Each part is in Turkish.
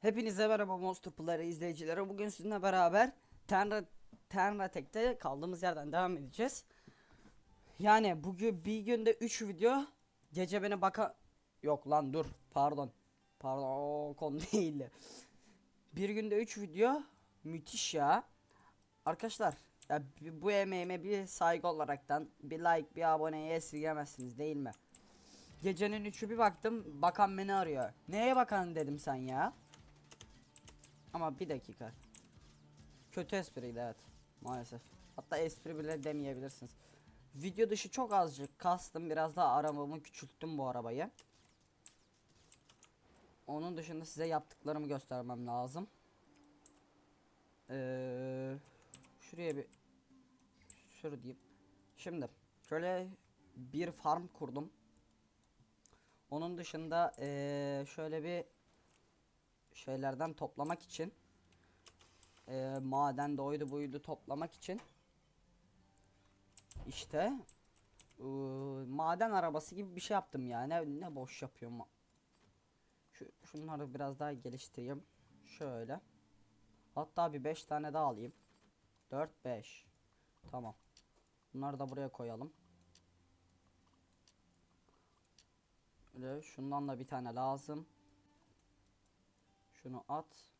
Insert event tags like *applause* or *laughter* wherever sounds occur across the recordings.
Hepinize merhaba Monster Player izleyicileri. Bugün sizinle beraber Tenra Tenratek'te kaldığımız yerden devam edeceğiz. Yani bugün bir günde 3 video gece beni baka yok lan dur pardon pardon o konu *laughs* değil. Bir günde 3 video müthiş ya. Arkadaşlar ya bu emeğime bir saygı olaraktan bir like bir aboneye esirgemezsiniz değil mi? Gecenin üçü bir baktım bakan beni arıyor. Neye bakan dedim sen ya? Ama bir dakika. Kötü espriydi evet. Maalesef. Hatta espri bile demeyebilirsiniz. Video dışı çok azıcık kastım. Biraz daha arabamı küçülttüm bu arabayı. Onun dışında size yaptıklarımı göstermem lazım. Ee, şuraya bir sür diyeyim. Şimdi şöyle bir farm kurdum. Onun dışında ee, şöyle bir şeylerden toplamak için eee maden de oydu buydu toplamak için işte eee, maden arabası gibi bir şey yaptım ya. Ne, ne boş yapıyorum. Şu şunları biraz daha geliştireyim. Şöyle. Hatta bir 5 tane daha alayım. 4 5 tamam. Bunları da buraya koyalım. Şundan da bir tane lazım şunu at.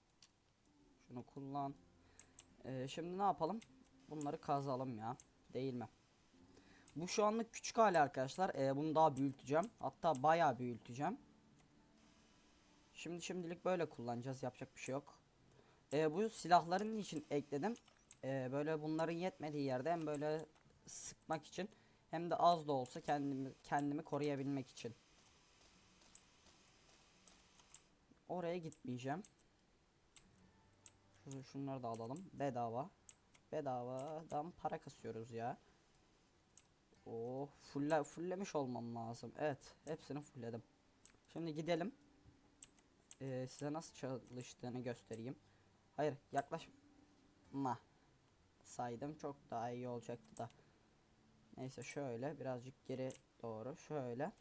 Şunu kullan. Ee, şimdi ne yapalım? Bunları kazalım ya. Değil mi? Bu şu anlık küçük hali arkadaşlar. Ee, bunu daha büyüteceğim. Hatta bayağı büyüteceğim. Şimdi şimdilik böyle kullanacağız. Yapacak bir şey yok. Ee, bu silahların için ekledim. Ee, böyle bunların yetmediği yerde hem böyle sıkmak için hem de az da olsa kendimi kendimi koruyabilmek için. Oraya gitmeyeceğim. Şu- Şunları da alalım. Bedava. Bedavadan para kasıyoruz ya. Oh, fulle, fullemiş olmam lazım. Evet, hepsini fullledim. Şimdi gidelim. Ee, size nasıl çalıştığını göstereyim. Hayır, yaklaşma. Saydım çok daha iyi olacaktı da. Neyse şöyle birazcık geri doğru. Şöyle.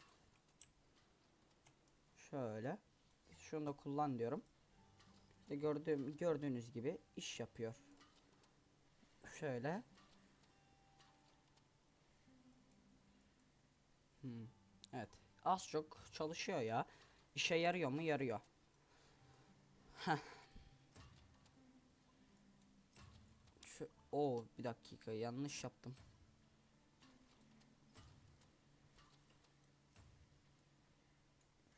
Şöyle. Şunu da kullan diyorum. İşte gördüğüm gördüğünüz gibi iş yapıyor. Şöyle. Hmm, Evet. Az çok çalışıyor ya. İşe yarıyor mu? Yarıyor. Heh. Şu o bir dakika yanlış yaptım.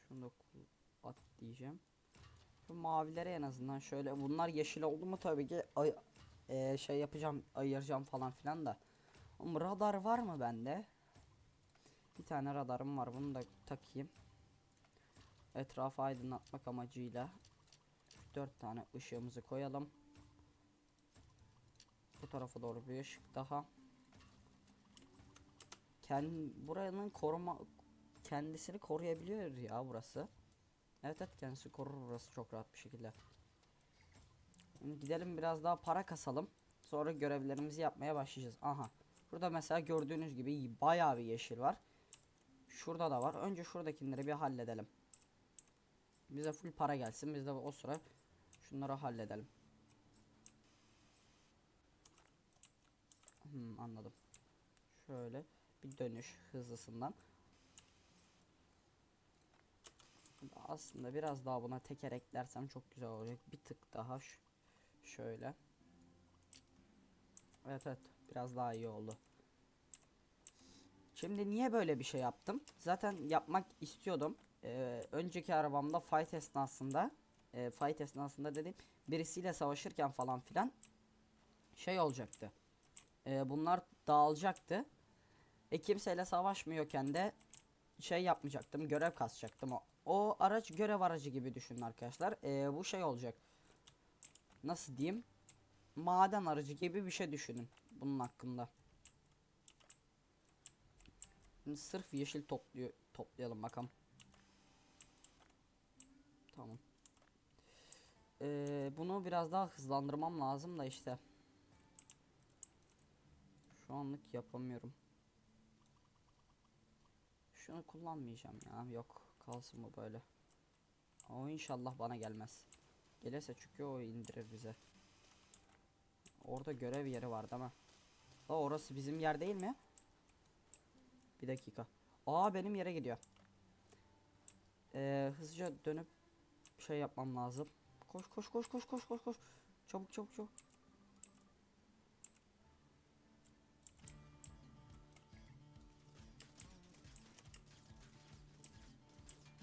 Şunu da kul- at diyeceğim. Şu mavilere en azından şöyle bunlar yeşil oldu mu tabii ki ay e, şey yapacağım ayıracağım falan filan da. Oğlum radar var mı bende? Bir tane radarım var bunu da takayım. Etrafı aydınlatmak amacıyla dört tane ışığımızı koyalım. Bu tarafa doğru bir ışık daha. Kend buranın koruma kendisini koruyabiliyor ya burası. Evet evet kendisi korur burası çok rahat bir şekilde. Gidelim biraz daha para kasalım. Sonra görevlerimizi yapmaya başlayacağız. Aha. Burada mesela gördüğünüz gibi bayağı bir yeşil var. Şurada da var. Önce şuradakileri bir halledelim. Bize full para gelsin. Biz de o sıra şunları halledelim. Hmm, anladım. Şöyle bir dönüş hızlısından. Aslında biraz daha buna teker eklersem çok güzel olacak. Bir tık daha ş- şöyle. Evet evet biraz daha iyi oldu. Şimdi niye böyle bir şey yaptım? Zaten yapmak istiyordum. Ee, önceki arabamda fight esnasında e, fight esnasında dedim birisiyle savaşırken falan filan şey olacaktı. Ee, bunlar dağılacaktı. E kimseyle savaşmıyorken de şey yapmayacaktım. Görev kasacaktım. O, o araç görev aracı gibi düşünün arkadaşlar. Ee, bu şey olacak. Nasıl diyeyim? Maden aracı gibi bir şey düşünün. Bunun hakkında. Şimdi sırf yeşil topluyor toplayalım bakalım. Tamam. Ee, bunu biraz daha hızlandırmam lazım da işte. Şu anlık yapamıyorum. Şunu kullanmayacağım ya. Yok kalsın bu böyle. O inşallah bana gelmez. Gelirse çünkü o indirir bize. Orada görev yeri vardı ama. La orası bizim yer değil mi? Bir dakika. Aa benim yere gidiyor. Ee, hızlıca dönüp şey yapmam lazım. Koş koş koş koş koş koş koş. Çabuk çabuk çabuk.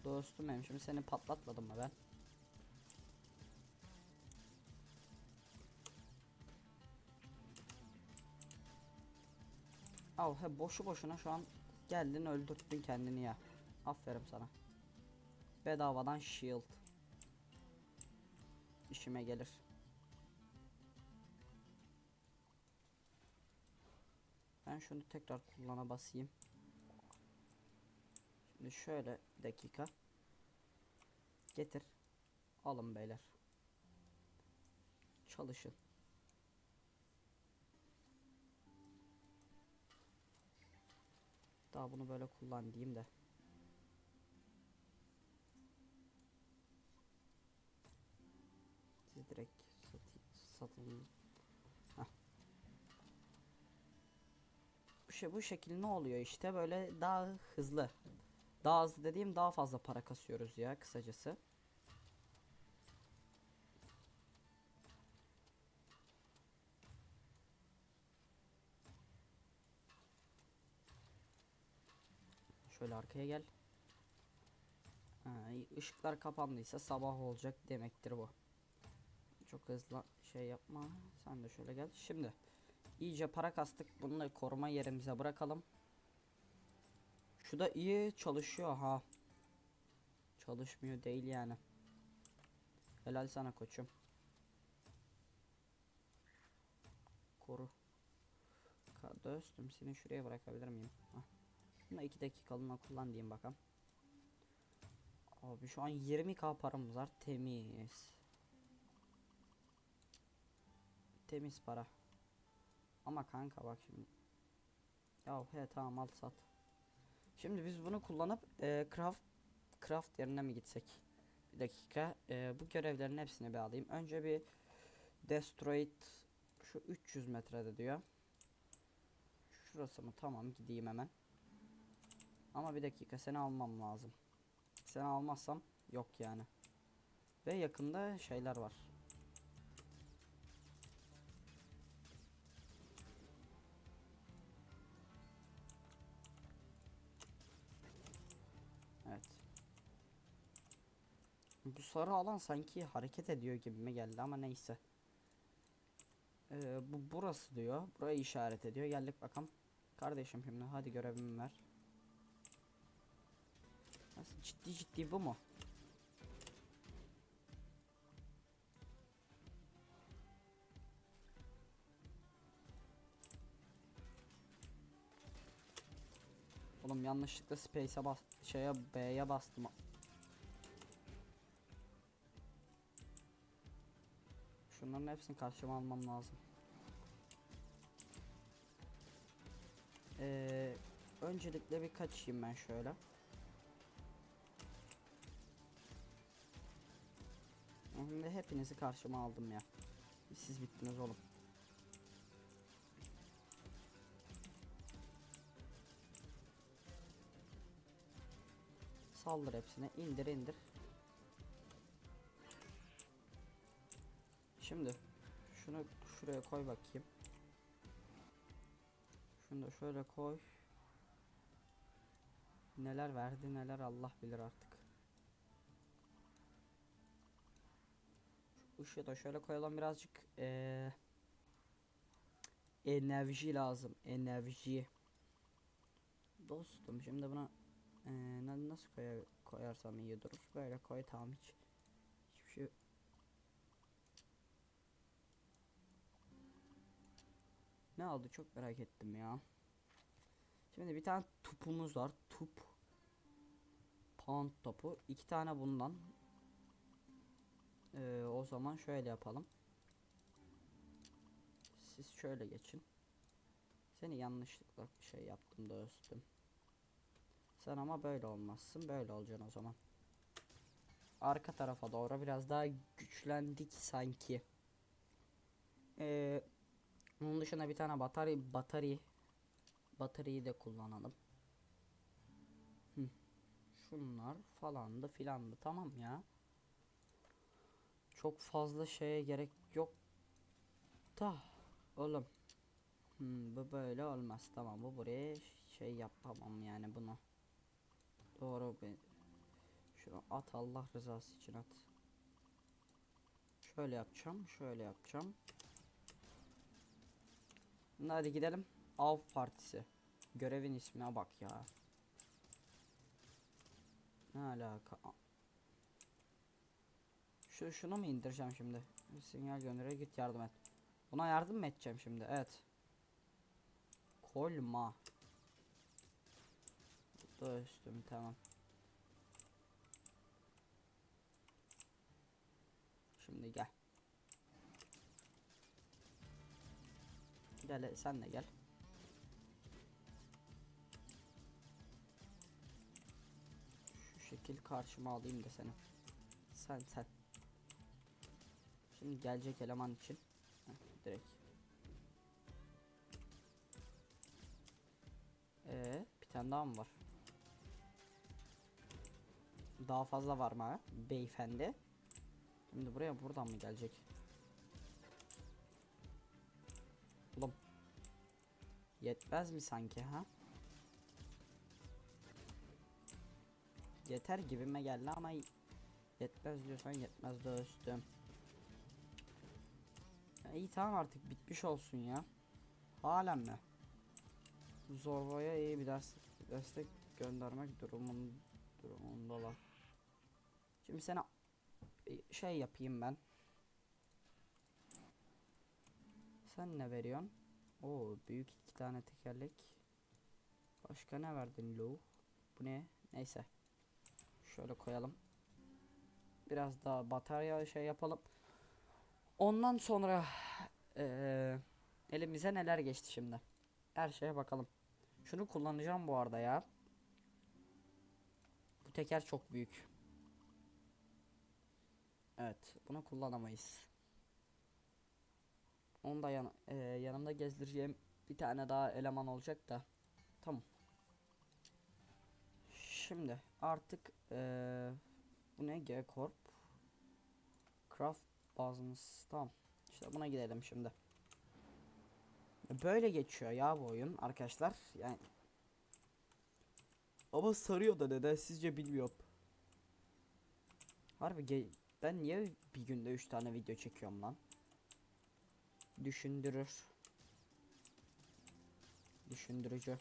Dostum benim şimdi seni patlatmadım mı ben? Al he boşu boşuna şu an geldin öldürttün kendini ya. Aferin sana. Bedavadan shield. İşime gelir. Ben şunu tekrar kullana basayım. Şimdi şöyle dakika. Getir. Alın beyler. Çalışın. Daha bunu böyle kullan diyeyim de. Siz direkt satı, satın. Bu şey bu şekil ne oluyor işte böyle daha hızlı. Daha hızlı dediğim daha fazla para kasıyoruz ya kısacası. Şöyle arkaya gel. Ha, ışıklar kapandıysa sabah olacak demektir bu. Çok hızlı şey yapma. Sen de şöyle gel. Şimdi iyice para kastık. Da koruma yerimize bırakalım. Şu da iyi çalışıyor ha. Çalışmıyor değil yani. Helal sana koçum. Koru. Dostum seni şuraya bırakabilir miyim? Hah. Bunu 2 dakikalığına kullan diyeyim bakalım. Abi şu an 20k paramız var. Temiz. Temiz para. Ama kanka bak şimdi. Ya he tamam al sat. Şimdi biz bunu kullanıp e, craft craft yerine mi gitsek? Bir dakika. E, bu görevlerin hepsini bir alayım. Önce bir destroy şu 300 metrede diyor. Şurası mı? Tamam gideyim hemen. Ama bir dakika seni almam lazım. Seni almazsam yok yani. Ve yakında şeyler var. Bu sarı alan sanki hareket ediyor gibime geldi ama neyse. Ee, bu burası diyor. Burayı işaret ediyor. Geldik bakalım. Kardeşim şimdi hadi görevimi ver. Nasıl ciddi ciddi bu mu? Oğlum yanlışlıkla space'e bas şeye B'ye bastım. Şunların hepsini karşıma almam lazım. Ee, öncelikle bir kaçayım ben şöyle. Şimdi hepinizi karşıma aldım ya. Siz bittiniz oğlum. Saldır hepsine. indir indir. Şimdi şunu şuraya koy bakayım. Şunu da şöyle koy. Neler verdi neler Allah bilir artık. Şu ışığı da şöyle koyalım birazcık eee enerji lazım enerji. Dostum şimdi buna na- nasıl koya, koyarsam iyi durur. Böyle koy tamam hiç hiçbir şey Ne aldı çok merak ettim ya. Şimdi bir tane tupumuz var. Tup. Pound topu. iki tane bundan. Ee, o zaman şöyle yapalım. Siz şöyle geçin. Seni yanlışlıkla bir şey yaptım dostum. Sen ama böyle olmazsın. Böyle olacaksın o zaman. arka tarafa doğru biraz daha güçlendik sanki. Ee, onun dışında bir tane batarya batarya bataryayı da kullanalım. Şunlar falandı filandı tamam ya. Çok fazla şeye gerek yok da oğlum. Hmm, bu böyle olmaz tamam bu buraya şey yapamam yani bunu. Doğru ben şunu at Allah rızası için at. Şöyle yapacağım, şöyle yapacağım. Hadi gidelim. Av partisi. Görevin ismine bak ya. Ne alaka? Şu şunu mu indireceğim şimdi? Sinyal gönderiyor git yardım et. Buna yardım mı edeceğim şimdi? Evet. Kolma. Dostum tamam. Şimdi gel. Gel sen de gel. Şu şekil karşıma alayım da seni. Sen sen. Şimdi gelecek eleman için. Heh, direkt. Ee, bir tane daha mı var? Daha fazla var mı? Beyefendi. Şimdi buraya buradan mı gelecek? Yetmez mi sanki ha? Yeter gibime geldi ama yetmez diyorsan yetmez dostum. Ya iyi tamam artık bitmiş olsun ya. Halen mi? Zorbo'ya iyi bir ders destek göndermek durumun durumundalar. Şimdi sana şey yapayım ben. Sen ne veriyorsun? Oo büyük iki tane tekerlek. Başka ne verdin Lou? Bu ne? Neyse. Şöyle koyalım. Biraz daha batarya şey yapalım. Ondan sonra eee, elimize neler geçti şimdi. Her şeye bakalım. Şunu kullanacağım bu arada ya. Bu teker çok büyük. Evet, bunu kullanamayız. Onu da yan, eee, yanımda gezdireceğim bir tane daha eleman olacak da. Tamam. Şimdi artık eee, bu ne G Corp Craft Business tamam. İşte buna gidelim şimdi. Böyle geçiyor ya bu oyun arkadaşlar. Yani ama sarıyor da neden sizce bilmiyorum. Harbi ben niye bir günde 3 tane video çekiyorum lan? Düşündürür. Düşündürücü.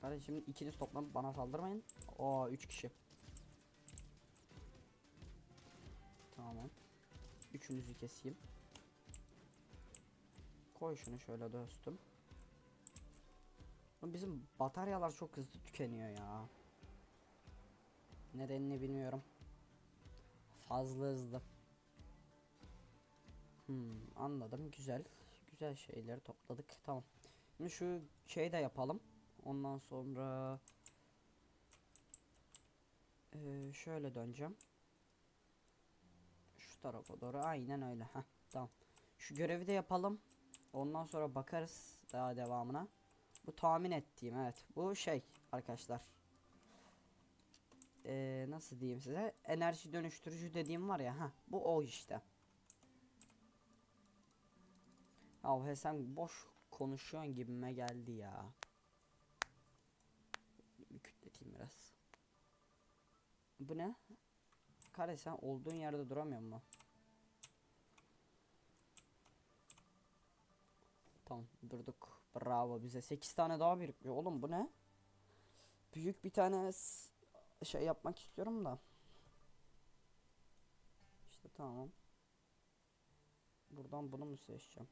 Hadi şimdi ikiniz toplanıp bana saldırmayın. O 3 kişi. Tamam. Üçünüzü keseyim. Koy şunu şöyle dostum. Bizim bataryalar çok hızlı tükeniyor ya. Nedenini bilmiyorum. Fazla hızlı. Hmm, anladım. Güzel. Güzel şeyleri topladık. Tamam. Şimdi şu şeyi de yapalım. Ondan sonra Ee, şöyle döneceğim. Şu tarafa doğru. Aynen öyle. Heh, tamam. Şu görevi de yapalım. Ondan sonra bakarız daha devamına. Bu tahmin ettiğim evet. Bu şey arkadaşlar. Ee, nasıl diyeyim size? Enerji dönüştürücü dediğim var ya. ha bu o işte. Ya sen boş konuşuyorsun gibime geldi ya. Bir kütleteyim biraz. Bu ne? Kare sen olduğun yerde duramıyor mu? Tamam durduk. Bravo bize 8 tane daha birikmiyor. Oğlum bu ne? Büyük bir tane şey yapmak istiyorum da. İşte tamam. Buradan bunu mu seçeceğim?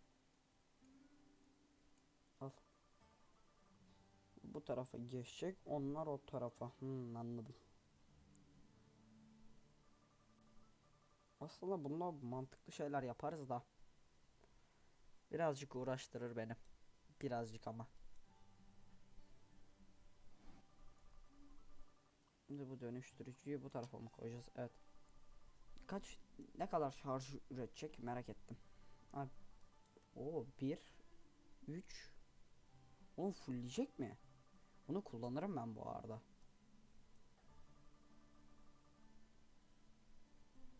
Bu tarafa geçecek. Onlar o tarafa. Hmm, anladım. Aslında bununla mantıklı şeyler yaparız da. Birazcık uğraştırır beni. Birazcık ama. Şimdi bu dönüştürücüyü bu tarafa mı koyacağız? Evet. kaç ne kadar şarj üretecek merak ettim. Abi, o 1 3 Onu fullleyecek mi? Bunu kullanırım ben bu arada.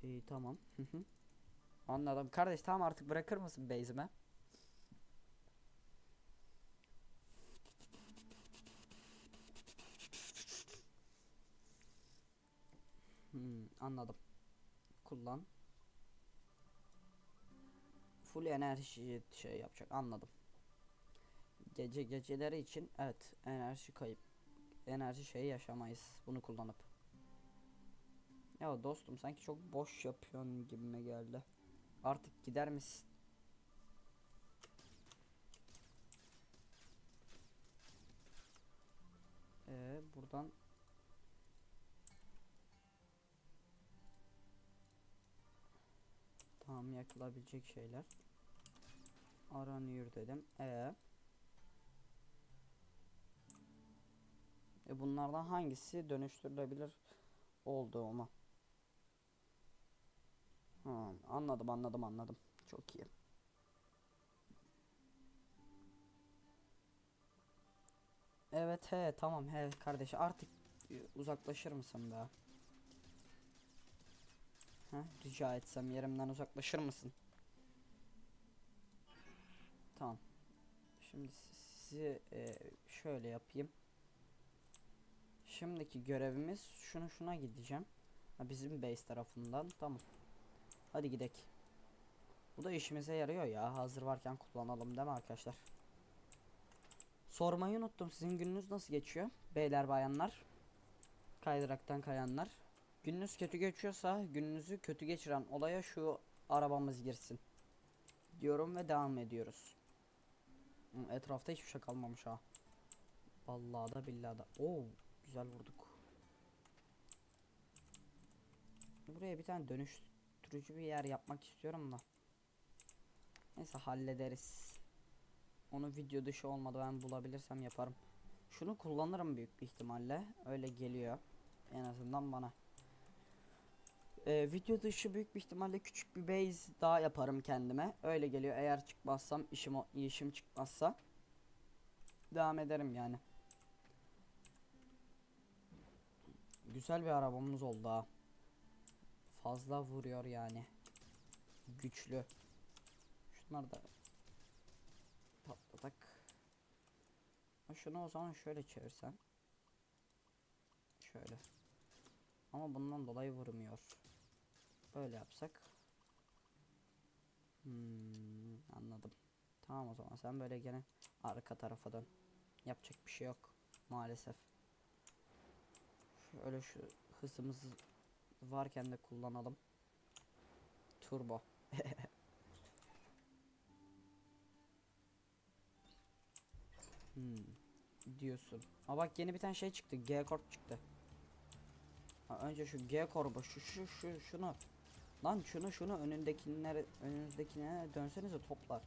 İyi tamam. Anladım. Kardeş tamam artık bırakır mısın base'ime? Hmm, anladım. Kullan. Full enerji şey yapacak. Anladım. Gece geceleri için evet enerji kayıp. Enerji şeyi yaşamayız bunu kullanıp. Ya dostum sanki çok boş yapıyorsun gibime geldi. Artık gider misin? Ee, buradan Tamam yakılabilecek şeyler. Aranıyor dedim. E E bunlardan hangisi dönüştürülebilir olduğumu? Ha, anladım anladım anladım. Çok iyi. Evet he tamam he kardeş artık e, uzaklaşır mısın be? Ha, rica etsem yerimden uzaklaşır mısın? Tamam. Şimdi sizi e, şöyle yapayım. Şimdiki görevimiz şunu şuna gideceğim. Ha, bizim base tarafından. Tamam. Hadi gidek. Bu da işimize yarıyor ya. Hazır varken kullanalım değil mi arkadaşlar? Sormayı unuttum. Sizin gününüz nasıl geçiyor? Beyler bayanlar. Kaydıraktan kayanlar. Gününüz kötü geçiyorsa gününüzü kötü geçiren olaya şu arabamız girsin. Diyorum ve devam ediyoruz. Etrafta hiçbir şey kalmamış ha. Vallahi da billahi da. Oo, güzel vurduk. Buraya bir tane dönüştürücü bir yer yapmak istiyorum da. Neyse hallederiz. Onu video dışı olmadı ben bulabilirsem yaparım. Şunu kullanırım büyük bir ihtimalle. Öyle geliyor. En azından bana. Ee, video dışı büyük bir ihtimalle küçük bir base daha yaparım kendime. Öyle geliyor. Eğer çıkmazsam işim işim çıkmazsa devam ederim yani. Güzel bir arabamız oldu ha. Fazla vuruyor yani. Güçlü. Şunları da patlatak. Ha, Şunu o zaman şöyle çevirsen. Şöyle. Ama bundan dolayı vurmuyor. Böyle yapsak. Hmm, anladım. Tamam o zaman sen böyle gene arka tarafa dön. Yapacak bir şey yok maalesef. Şöyle şu hızımız varken de kullanalım. Turbo. *laughs* hmm, diyorsun. Aa bak yeni bir tane şey çıktı. G Corp çıktı. Ha, önce şu G Corp'u şu şu şu şunu. Lan şunu şunu önündekilere önünüzdekine dönsenize toplar.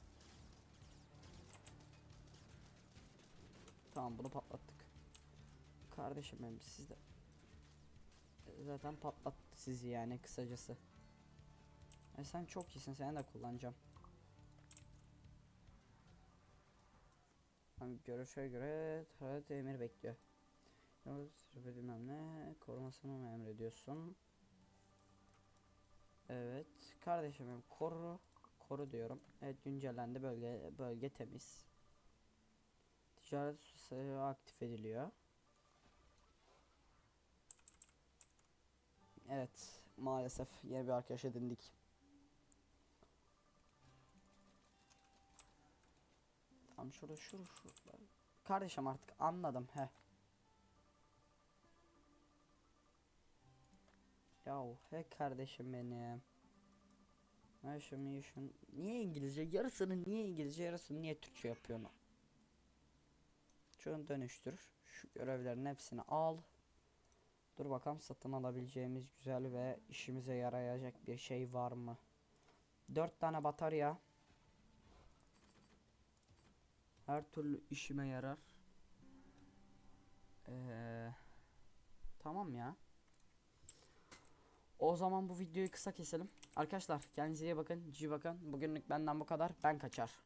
Tamam bunu patlattık. Kardeşim benim siz de zaten patlattı sizi yani kısacası. E sen çok iyisin seni de kullanacağım. Hani görüşe göre tarat emir bekliyor. Bilmem ne korumasını mı emrediyorsun? Evet kardeşim koru koru diyorum. Evet güncellendi bölge bölge temiz. Ticaret aktif ediliyor. Evet maalesef yeni bir arkadaş edindik. Tamam şurada şur şurada. Kardeşim artık anladım he. Yahu he kardeşim benim. Yaşım yaşım. Niye İngilizce? Yarısını niye İngilizce yarısını niye Türkçe yapıyorsun? Şunu dönüştür. Şu görevlerin hepsini al. Dur bakalım satın alabileceğimiz güzel ve işimize yarayacak bir şey var mı? 4 tane batarya. Her türlü işime yarar. Ee, tamam ya. O zaman bu videoyu kısa keselim. Arkadaşlar kendinize iyi bakın. Cici bakın. Bugünlük benden bu kadar. Ben kaçar.